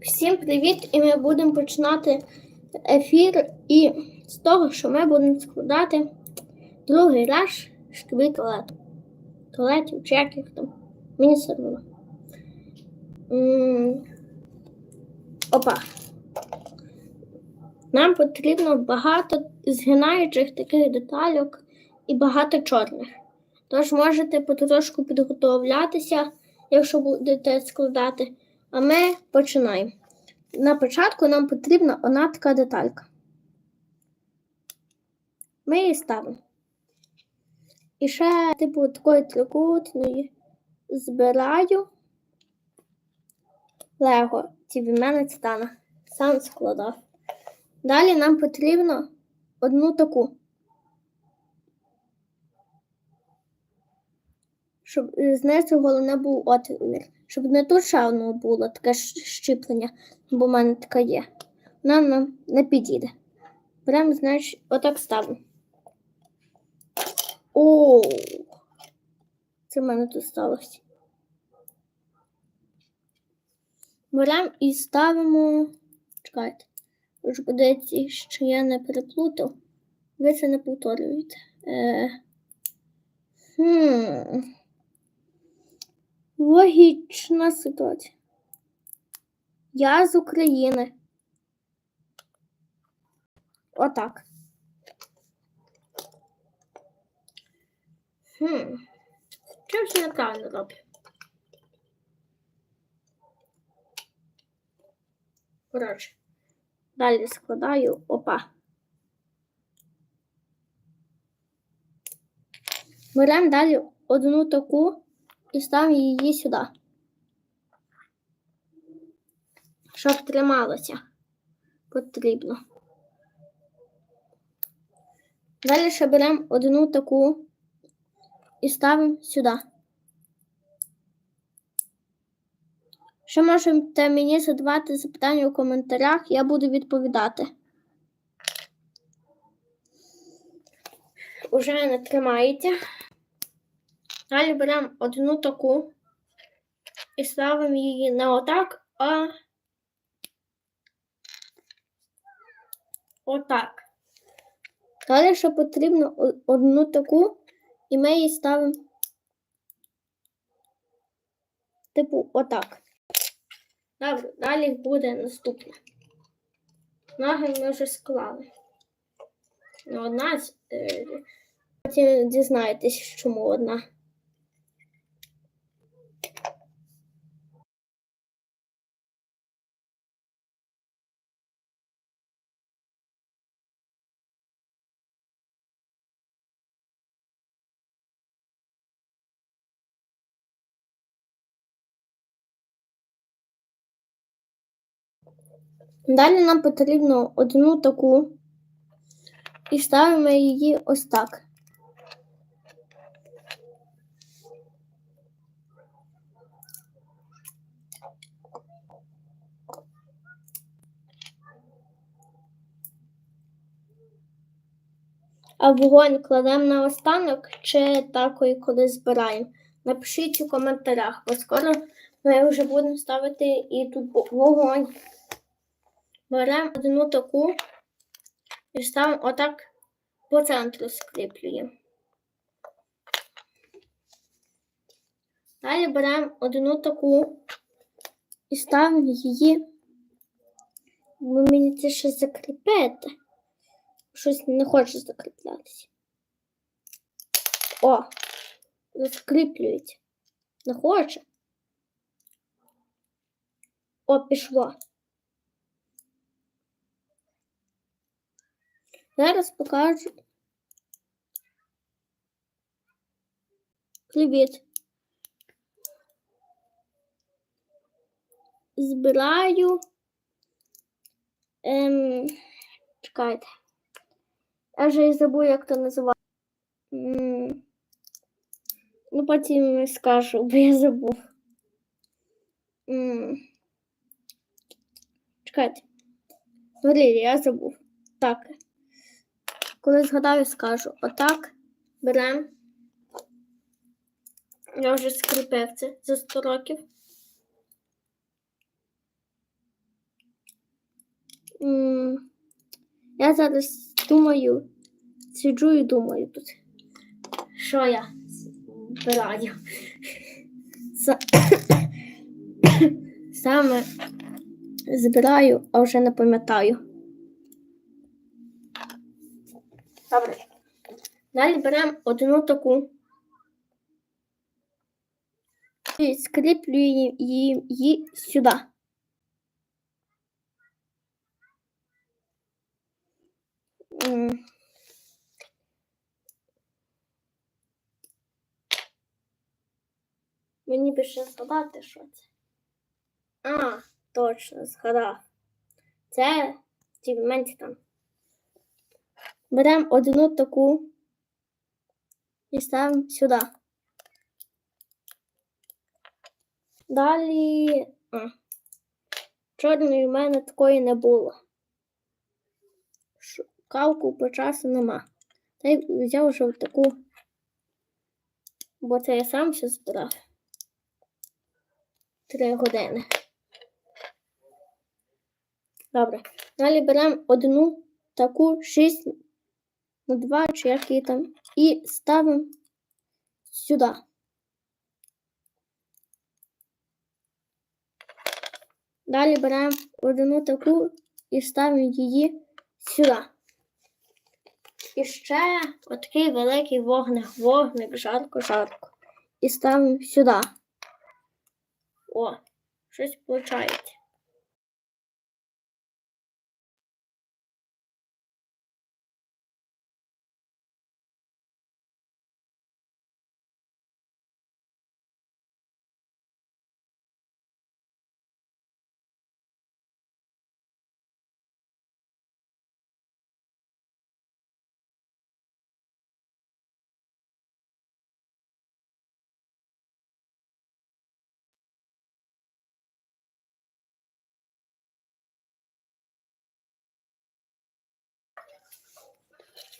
Всім привіт! І ми будемо починати ефір і з того, що ми будемо складати другий раз шкільний туалет. Туалетів, чи як їх там. Мені все одно. Опа. Нам потрібно багато згинаючих таких детальок і багато чорних. Тож можете потрошку підготовлятися, якщо будете складати. А ми починаємо. На початку нам потрібна одна така деталька. Ми її ставимо. І ще, типу, такої трикутної збираю Лего. Ці від мене стане. Сам складав. Далі нам потрібно одну таку. Щоб знизу головне був отвір. Щоб не ще було таке щіплення, бо в мене така є. Вона нам не підійде. Беремо, значить, отак ставимо. О, це в мене тут сталося. Беремо і ставимо. Чекайте. Ви ж подивіться, що я не переплутав. Ви це не повторюєте. Е... Хм. Логічна ситуація. Я з України. Отак. Хм. Чим все неправильно роблю? Коротше. Далі складаю. Опа. Беремо далі одну таку і ставимо її сюди. Щоб трималося. Потрібно. Далі ще беремо одну таку і ставимо сюди. Ще можете мені задавати запитання у коментарях, я буду відповідати. Уже не тримається. Далі беремо одну таку і ставимо її не отак, а отак. Далі ще потрібно одну таку, і ми її ставимо типу отак. Добре, далі буде наступне. Ноги ми вже склали. Ну, одна е, потім дізнаєтесь, чому одна. Далі нам потрібно одну таку і ставимо її ось так. А вогонь кладемо на останок чи такою, коли збираємо? Напишіть у коментарях, бо скоро ми вже будемо ставити і тут вогонь. Беремо одну таку і ставимо отак по центру скріплюємо. Далі беремо одну таку і ставимо її. Ви мені це ще закріпити. Щось не хоче закріплятися. О! Закріплюється. Не хоче. О, пішло. Зараз покажу. Привіт. Збираю. Ем, чекайте. Я вже і забув, як то називається. М, Ну, потім скажу, бо я забув. М, Чекайте. Валерій, я забув. Так. Коли згадаю, скажу. Отак беремо. Я вже скріпив це за 100 років. Я зараз думаю, сиджу і думаю тут, що я збираю. Саме збираю, а вже не пам'ятаю. Добре. Далі беремо одну таку і скріплюємо її, сюди. Мені би ще згадати, що це. А, точно, згадав. Це Стівменті там. Беремо одну таку і ставимо сюди. Далі. А. Чорної в мене такої не було. Шукалку по часу нема. Та й взяв вже таку, бо це я сам ще збирав. Три години. Добре. Далі беремо одну таку 6 на 2, чи як там, і ставимо сюди. Далі беремо одну таку і ставимо її сюди. І ще отакий великий вогник, вогник, жарко-жарко. І ставимо сюди. О, щось виходить.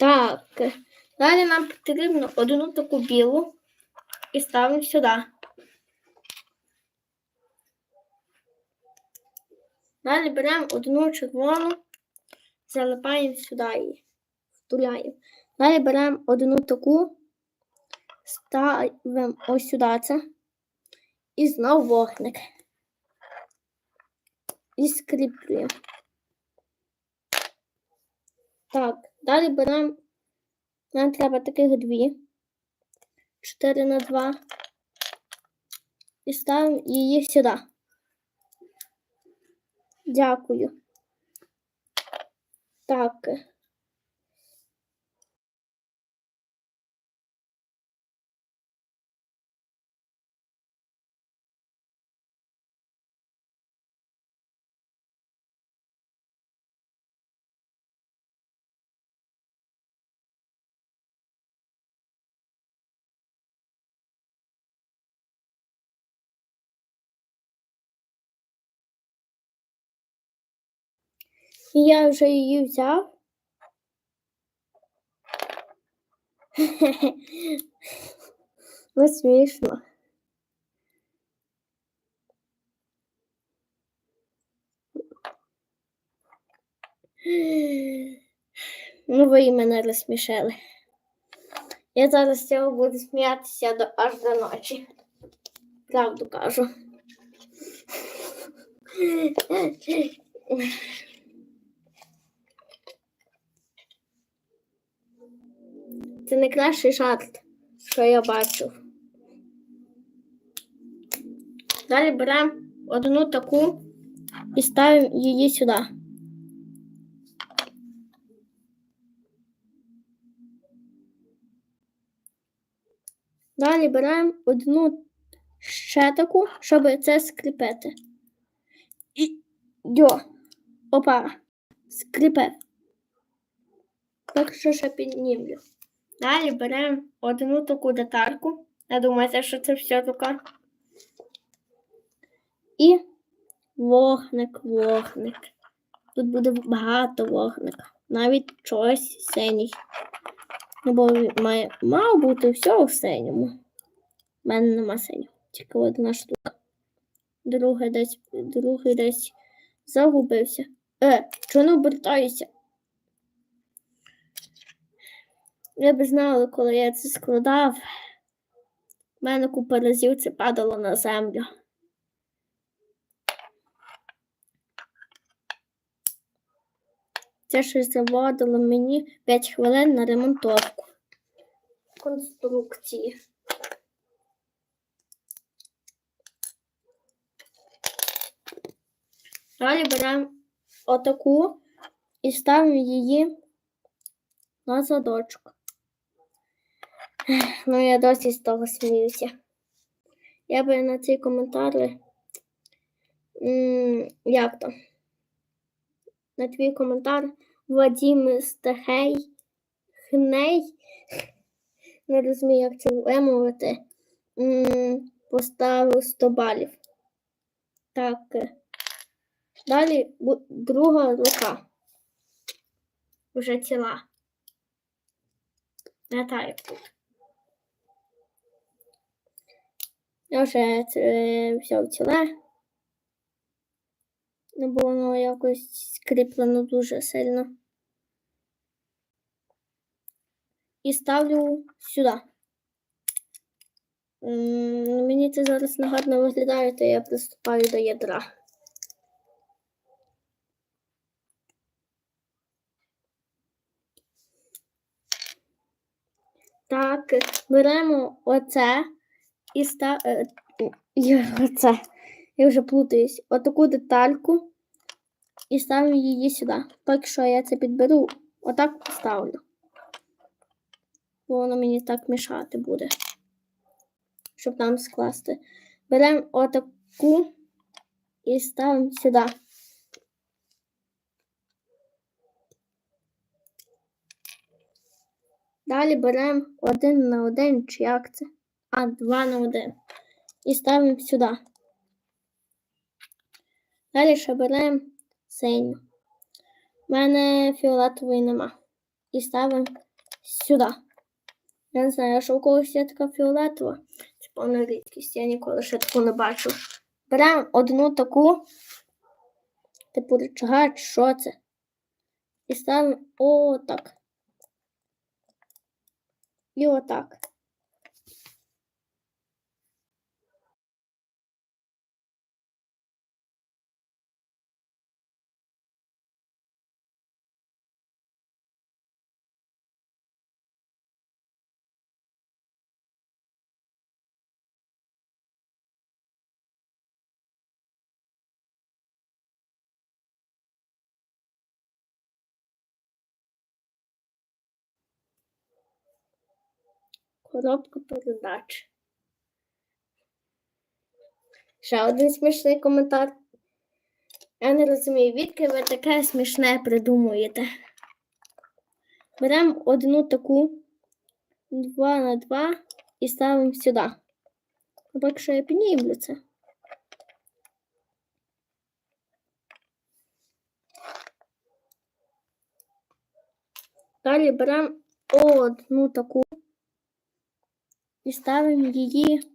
Так, далі нам потрібно одну таку білу і ставимо сюди. Далі беремо одну червону, залипаємо сюди її, втуляємо. Далі беремо одну таку, ставимо ось сюди це. І знову вогник. І скріплюємо. Так, далі беремо. Нам треба таких дві. 4 на 2. І ставимо її сюди. Дякую. Так. Я вже її взяв. Ну, смішно. Ну, ви мене розсмішили. Я зараз з цього буду сміятися до, аж до ночі. Правду кажу. Це найкращий жарт, що я бачив. Далі беремо одну таку і ставимо її сюди. Далі беремо одну ще таку, щоб це скріпити. І йо, опа, скріпив. Так що ще піднімлю. Далі беремо одну таку детальку. Я думаю, що це все така. І вогник, вогник. Тут буде багато вогника. Навіть щось синій. Ну, бо має мав бути все у синьому. У мене нема синього, тільки одна штука. Другий десь, другий десь загубився. Е, чого не обертаюся? Я б знала, коли я це складав. У мене купа разів це падало на землю. Це щось заводило мені 5 хвилин на ремонтовку конструкції. Далі беремо отаку і ставимо її на задочок. Ну, я досі з того сміюся. Я би на ці коментарі. Як то? На твій коментар Вадим Стахей Хней. Не розумію, як це вимовити. Поставив 100 балів. Так. е. Далі друга рука. Вже ціла. Не та як тут. Я вже це взяв ціле. Не було воно якось скріплено дуже сильно. І ставлю сюди. Мені це зараз негарно виглядає, то я приступаю до ядра. Так, беремо оце і став... е, Я, оце. Я вже плутаюсь. Отаку детальку і ставимо її сюди. Так що я це підберу, отак поставлю. Бо воно мені так мішати буде. Щоб там скласти. Беремо отаку і ставимо сюди. Далі беремо один на один, чи як це? А, два на один. І ставимо сюди. Далі ще беремо синю. У мене фіолетової нема. І ставимо сюди. Я не знаю, що у когось є така фіолетова. Це повна рідкість, я ніколи ще таку не бачу. Беремо одну таку, типу рычага, чи що це? І ставимо отак. І отак. Коробка передач. Ще один смішний коментар. Я не розумію, відки ви таке смішне придумуєте. Беремо одну таку 2 на 2 і ставимо сюди. Або якщо я піднімлю це. Далі беремо одну таку і ставимо її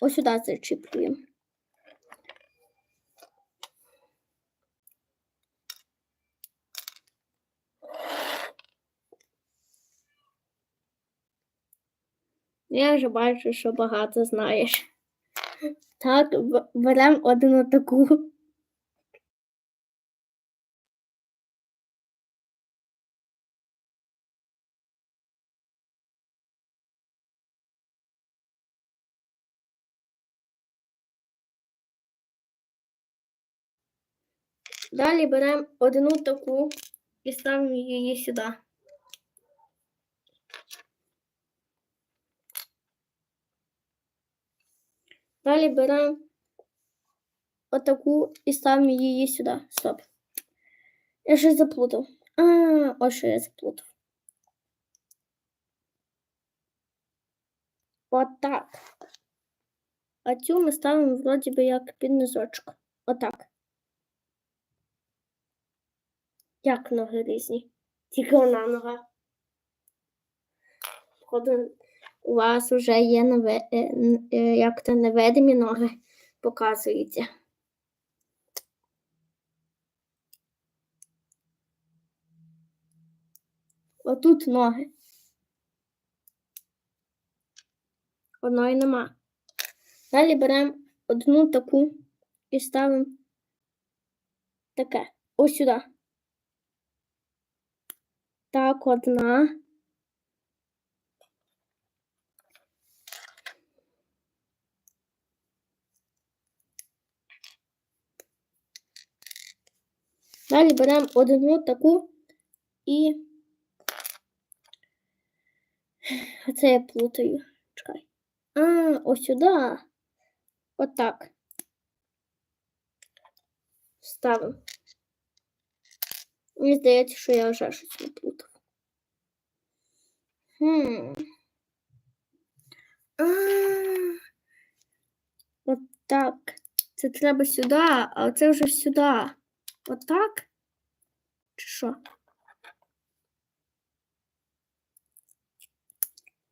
ось сюди зачіплюємо. Я вже бачу, що багато знаєш. Так, беремо одну таку. Далі беремо одну таку і ставимо її сюди. Далі беремо отаку і ставимо її сюди. Стоп. Я щось заплутав. А, ось що я заплутав. Отак. А цю ми ставимо вроді би як під низочок. Отак. Як ноги різні? Тільки одна нога. Походу, у вас вже є неве... Е, е, як то невидимі ноги показуються. Отут ноги. Одної нема. Далі беремо одну таку і ставимо таке. Ось сюди. Так, одна. Далі беремо одну таку і. Оце я плутаю. Чекай. А, ось сюди. Отак. Ставимо. Мені здається, що я вже щось наплутав. Хм. А, Отак. Це треба сюди, а це вже сюди. Отак? Чи що?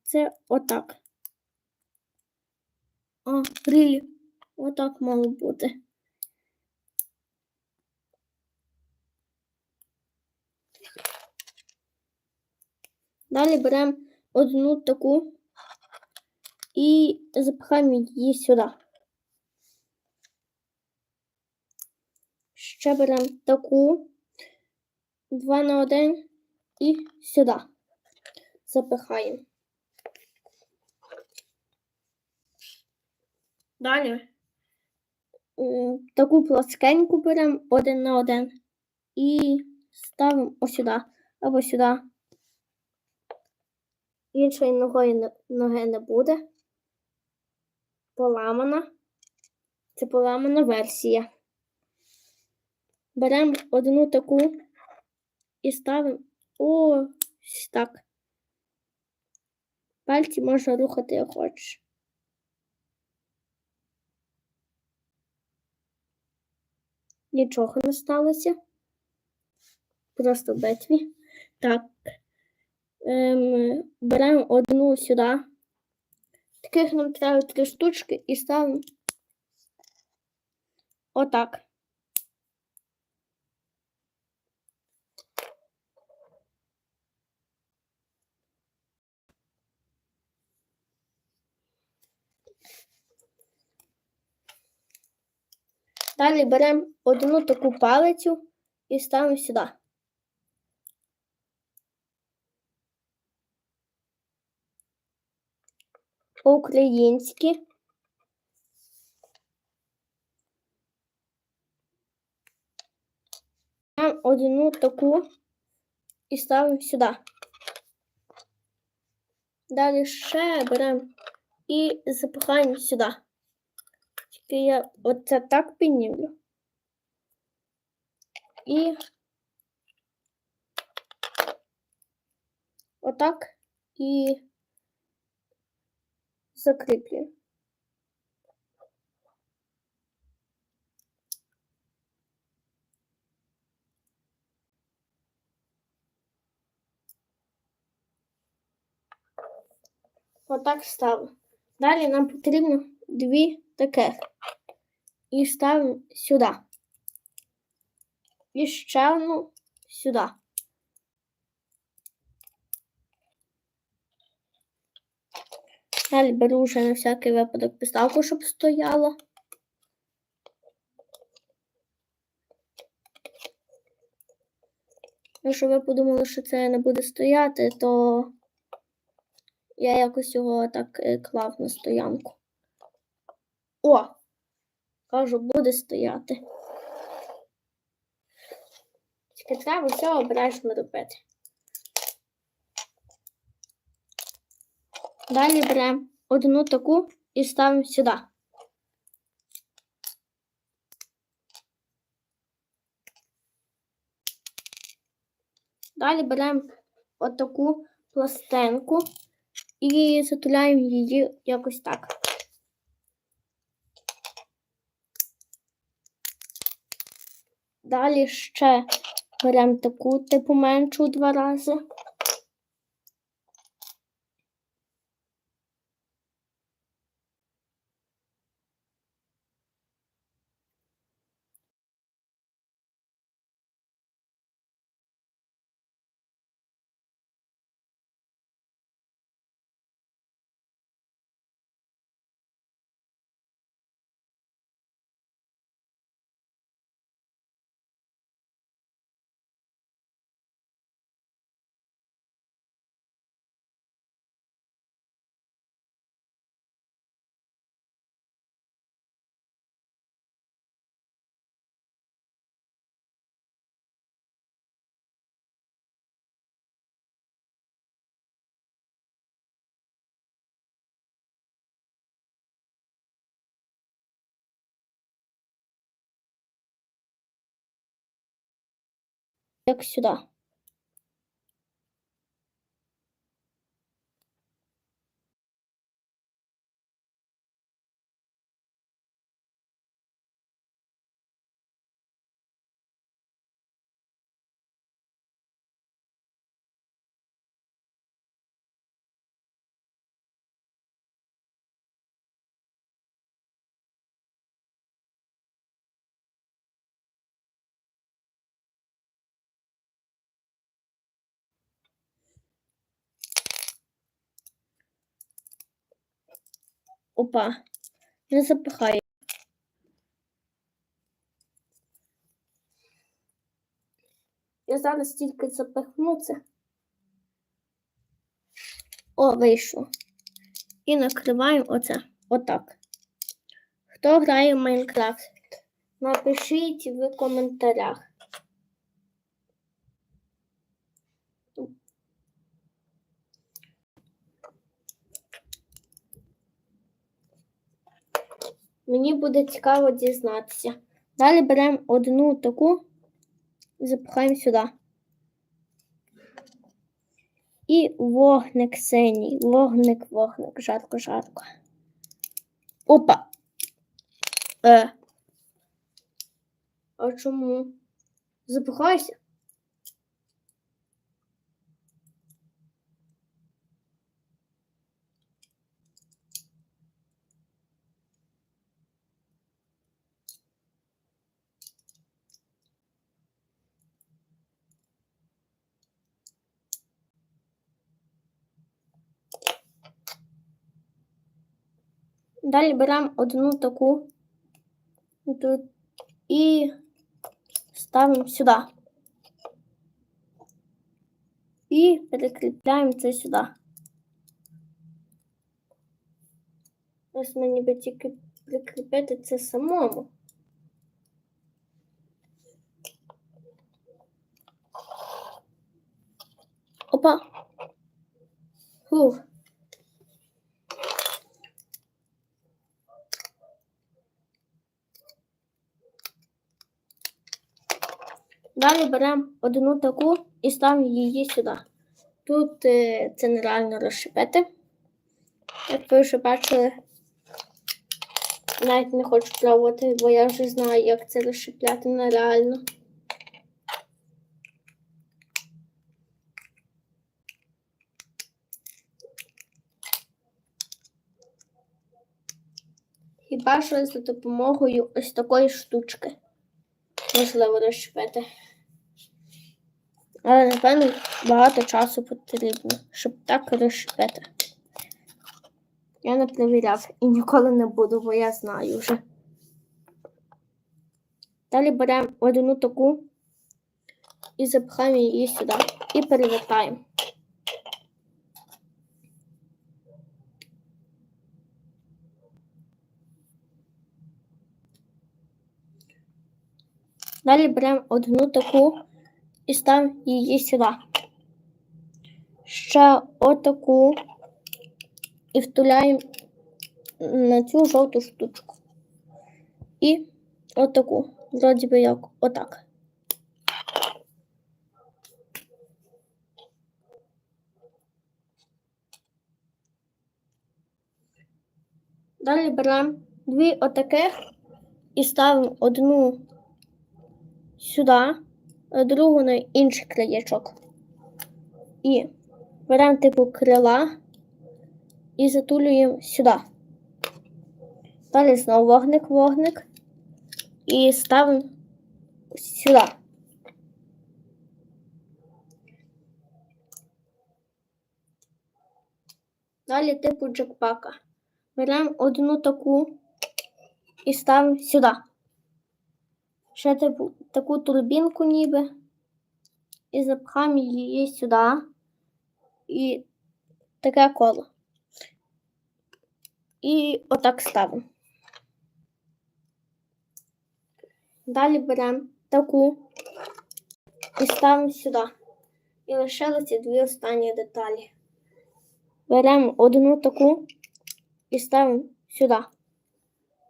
Це отак. А, рілі. Отак мало бути. Далі беремо одну таку і запихаємо її сюди. Ще беремо таку, два на один і сюди. Запихаємо. Далі таку плоскеньку беремо один на один і ставимо ось сюди або сюди. Іншої ногої ноги не буде. Поламана. Це поламана версія. Беремо одну таку і ставимо ось так. Пальці можна рухати як хочеш. Нічого не сталося. Просто в битві. Так. Ем, беремо одну сюди. Таких нам треба три штучки і ставимо отак. Далі беремо одну таку палицю і ставимо сюди. По-українськи. Беремо одну таку і ставимо сюди. Далі ще беремо і запихаємо сюди. Тільки я оце так піднімлю. І отак і закріплюю. Отак ставимо. Далі нам потрібно дві таких. І ставимо сюди. І ще одну сюди. Далі беру вже на всякий випадок підставку, щоб стояла. Якщо ви подумали, що це не буде стояти, то я якось його так е, клав на стоянку. О! Кажу, буде стояти. Тільки треба все обережно робити. Далі беремо одну таку і ставимо сюди. Далі беремо отаку пластинку і затуляємо її якось так. Далі ще беремо таку типу меншу два рази. Як сюди. Опа, не запихай. Я зараз тільки запихну це. О, вийшло. І накриваємо оце. Отак. Хто грає в Майнкрафт? Напишіть в коментарях. Мені буде цікаво дізнатися. Далі беремо одну таку і запихаємо сюди. І вогник синій. Вогник, вогник, жарко, жарко. Опа. Е. А чому? Запихайся. Далі беремо одну таку тут і ставимо сюди. І перекріпляємо це сюди. Ось мені би тільки прикріпити це самому. Опа. Фух. Далі беремо одну таку і ставимо її сюди. Тут е, це нереально розшипити. Як ви вже бачили, навіть не хочу пробувати, бо я вже знаю, як це розшипляти нереально. Хіба що за допомогою ось такої штучки можливо розшипити. Але, напевно, багато часу потрібно, щоб так розшипити. Я не перевіряв і ніколи не буду, бо я знаю вже. Далі беремо одну таку і запихаємо її сюди і перевертаємо. Далі беремо одну таку і ставимо її сюди. Ще отаку і втуляємо на цю жовту штучку. І отаку. Вроді би як отак. Далі беремо дві отаких і ставимо одну сюди, другу на інший краєчок. І беремо типу крила і затулюємо сюди. Далі знову вогник, вогник і ставимо сюди. Далі типу джекпака. Беремо одну таку і ставимо сюди. Ще таку турбінку ніби. І запхаємо її сюди. І таке коло. І отак ставимо. Далі беремо таку і ставимо сюди. І лишилися дві останні деталі. Беремо одну таку і ставимо сюди.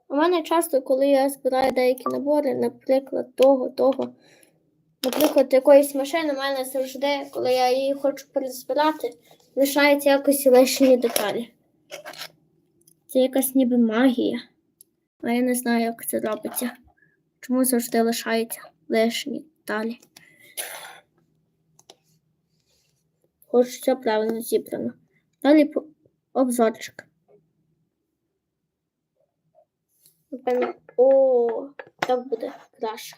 У мене часто, коли я збираю деякі набори, наприклад, того, того, Наприклад, якоїсь машини в мене завжди, коли я її хочу перезбирати, лишаються якось лишні деталі. Це якась ніби магія. А я не знаю, як це робиться. Чому завжди лишаються лишні деталі. Хоч все правильно зібрано. Далі обзорчик. О, так буде краще.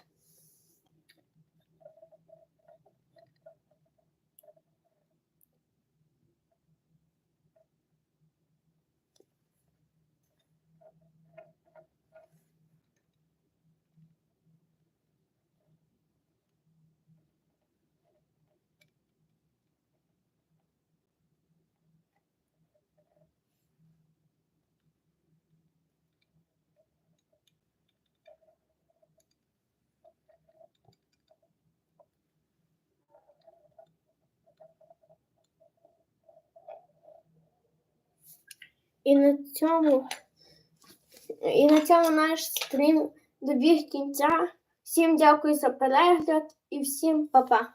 І на цьому, і на цьому наш стрім добіг кінця. Всім дякую за перегляд і всім па-па.